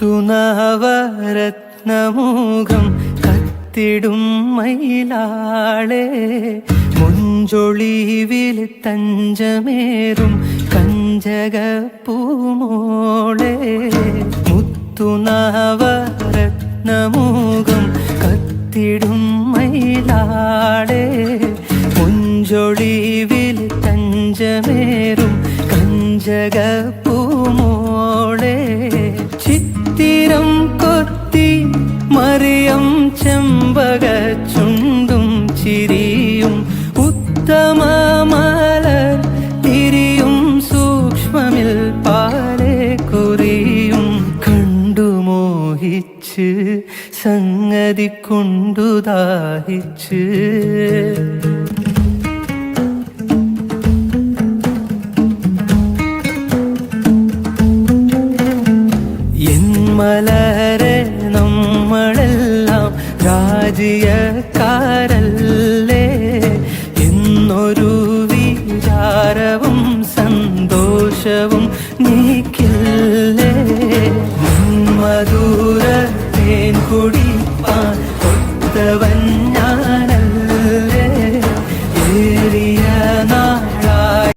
മുത്തുനവരത്നമുഖം കത്തിടും മയിലാളെ. മുഞ്ചൊളിവിൽ തഞ്ചമേറും കഞ്ചകപ്പൂമോളെ. മുത്തുനവരത്നമുഖം കത്തിടും മയിലാളെ. മുഞ്ചൊളിവിൽ തഞ്ചമേറും കഞ്ചകപ്പൂമോളെ ചെമ്പക ചുണ്ടും ചിരിയും ഉത്തമ മലർ തിരിയും സൂക്ഷ്മമിൽ പാലെ കുറിയും കണ്ടു മോഹിച്ച് സംഗതി കൊണ്ടു ദാഹിച്ച്. പരാജയക്കാരല്ലേ എന്നൊരു വിചാരവും സന്തോഷവും നീക്കില്ലേ? മധുര തേൻ കുടിപ്പാൻ ഒത്തവൻ ഞാൻ